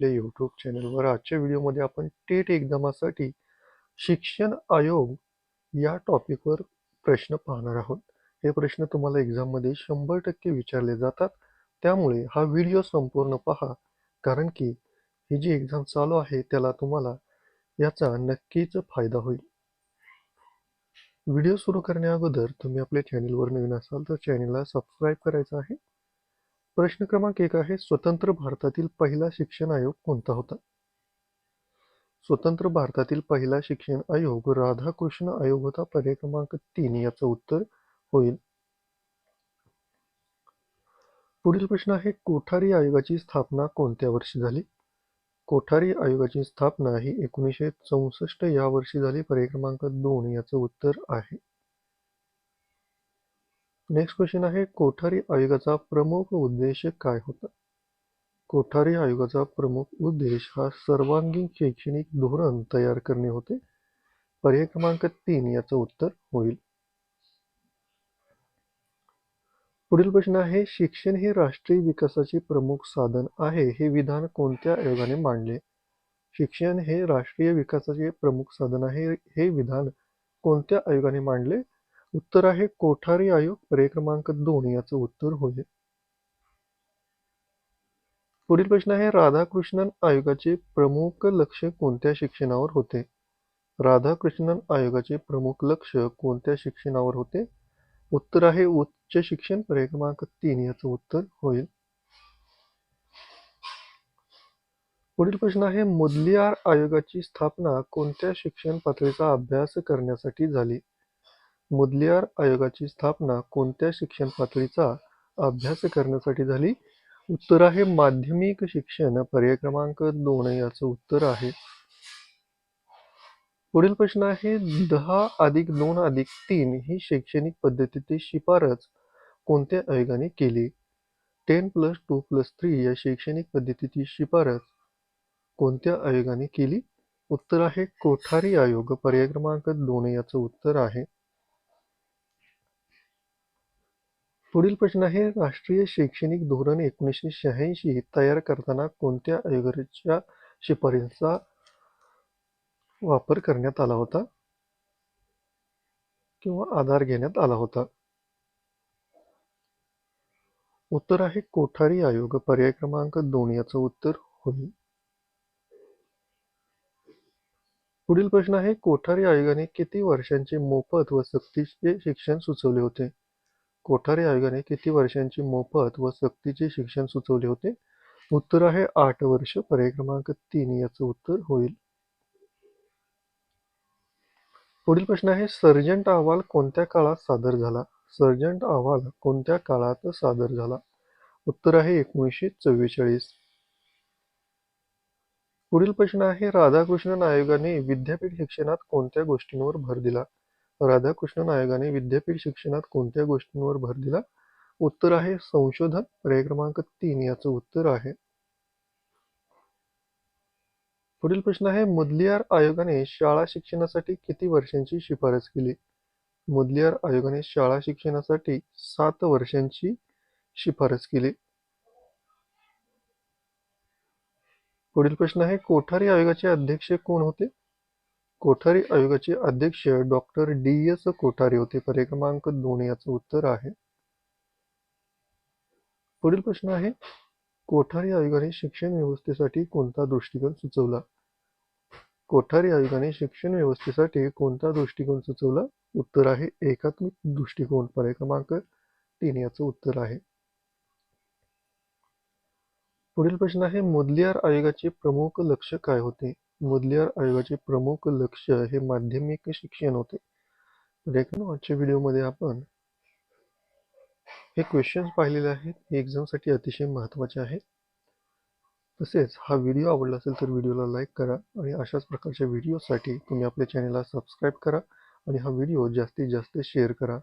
आपल्या यूट्यूब चॅनलवर आजच्या व्हिडिओमध्ये आपण टेट एक्झामासाठी शिक्षण आयोग या टॉपिकवर प्रश्न पाहणार आहोत. हे प्रश्न तुम्हाला एक्झाममध्ये शंभर टक्के विचारले जातात. त्यामुळे हा व्हिडिओ संपूर्ण पहा. कारण की ही जी एक्झाम चालू आहे त्याला तुम्हाला याचा नक्कीच फायदा होईल. व्हिडिओ सुरू करण्या अगोदर तुम्ही आपल्या चॅनलवर नवीन असाल तर चॅनेलला सबस्क्राईब करायचं आहे. प्रश्न क्रमांक एक आहे स्वतंत्र भारतातील पहिला शिक्षण आयोग कोणता होता? स्वतंत्र भारतातील पहिला शिक्षण आयोग राधाकृष्ण आयोग होता. पर्याय क्रमांक तीन याचं उत्तर होईल. पुढील प्रश्न आहे कोठारी आयोगाची स्थापना कोणत्या वर्षी झाली? कोठारी आयोगाची स्थापना ही एकोणीसशे चौसष्ट या वर्षी झाली. पर्याय क्रमांक दोन याचं उत्तर आहे. नेक्स्ट क्वेश्चन आहे कोठारी आयोगाचा प्रमुख उद्देश काय होता? कोठारी आयोगाचा प्रमुख उद्देश हा सर्वांगीण शैक्षणिक धोरण तयार करणे होते. पर्याय क्रमांक तीन याचं उत्तर होईल. पुढील प्रश्न आहे शिक्षण हे राष्ट्रीय विकासाचे प्रमुख साधन आहे हे विधान कोणत्या आयोगाने मांडले? शिक्षण हे राष्ट्रीय विकासाचे प्रमुख साधन आहे हे विधान कोणत्या आयोगाने मांडले? उत्तर आहे कोठारी आयोग पर्याय क्रमांक दोन याचं उत्तर होईल. पुढील प्रश्न आहे राधाकृष्णन आयोगाचे प्रमुख लक्ष कोणत्या शिक्षणावर होते? राधाकृष्णन आयोगाचे प्रमुख लक्ष कोणत्या शिक्षणावर होते? उत्तर आहे उच्च शिक्षण पर्याय क्रमांक तीन याचं उत्तर होईल. पुढील प्रश्न आहे मुदलियार आयोगाची स्थापना कोणत्या शिक्षण पातळीचा अभ्यास करण्यासाठी झाली? मुदलियार आयोगाची स्थापना कोणत्या शिक्षण पातळीचा अभ्यास करण्यासाठी झाली? उत्तर आहे माध्यमिक शिक्षण पर्याय क्रमांक दोन याचं उत्तर आहे. पुढील प्रश्न आहे दहा अधिक दोन अधिक तीन ही शैक्षणिक पद्धतीची शिफारस कोणत्या आयोगाने केली? Ten plus two plus three या शैक्षणिक पद्धतीची शिफारस कोणत्या आयोगाने केली? उत्तर आहे कोठारी आयोग पर्याय क्रमांक दोन याचं उत्तर आहे. पुढील प्रश्न आहे राष्ट्रीय शैक्षणिक धोरण एकोणीसशे शहाऐंशी तयार करताना कोणत्या आयोगाच्या शिफारसीचा वापर करण्यात आला होता? किंवा आधार घेण्यात आला होता? उत्तर आहे कोठारी आयोग पर्याय क्रमांक दोन याचं उत्तर होईल. पुढील प्रश्न आहे कोठारी आयोगाने किती वर्षांचे मोफत व सक्तीचे शिक्षण सुचवले होते? कोठारी आयोगाने किती वर्षांची मोफत व सक्तीचे शिक्षण सुचवले होते? उत्तर आहे आठ वर्ष. पर्याय क्रमांक तीन याचं उत्तर होईल. पुढील प्रश्न आहे सर्जंट अहवाल कोणत्या काळात सादर झाला? सर्जंट अहवाल कोणत्या काळात सादर झाला? उत्तर आहे एकोणीसशे चव्वेचाळीस. पुढील प्रश्न आहे राधाकृष्णन आयोगाने विद्यापीठ शिक्षणात कोणत्या गोष्टींवर भर दिला? राधाकृष्णन आयोगाने विद्यापीठ शिक्षणात कोणत्या गोष्टींवर भर दिला? उत्तर आहे संशोधन. पर्याय क्रमांक तीन याचं उत्तर आहे. पुढील प्रश्न आहे मुदलियार आयोगाने शाळा शिक्षणासाठी किती वर्षांची शिफारस केली? मुदलियार आयोगाने शाळा शिक्षणासाठी सात वर्षांची शिफारस केली. पुढील प्रश्न आहे कोठारी आयोगाचे अध्यक्ष कोण होते? कोठारी आयोगाचे अध्यक्ष डॉक्टर डी एस कोठारी होते. पर्याय क्रमांक दोन याचं उत्तर आहे. पुढील प्रश्न आहे कोठारी आयोगाने शिक्षण व्यवस्थेसाठी कोणता दृष्टिकोन सुचवला? कोठारी आयोगाने शिक्षण व्यवस्थेसाठी कोणता दृष्टिकोन सुचवला? उत्तर आहे एकात्मिक दृष्टिकोन. पर्याय क्रमांक तीन याचं उत्तर आहे. पुढील प्रश्न आहे मुदलियार आयोगाचे प्रमुख लक्ष काय होते? मुदलियार आयोगाचे प्रमुख लक्ष हे माध्यमिक शिक्षण होते. तर आजच्या व्हिडिओमध्ये आपण हे क्वेश्चन्स पाहिलेले आहेत. हे एक्झामसाठी अतिशय महत्त्वाचे आहेत. तसेच हा व्हिडिओ आवडला असेल तर व्हिडिओला लाईक करा आणि अशाच प्रकारच्या व्हिडिओसाठी तुम्ही आपल्या चॅनलला सबस्क्राईब करा आणि हा व्हिडिओ जास्तीत जास्त शेअर करा.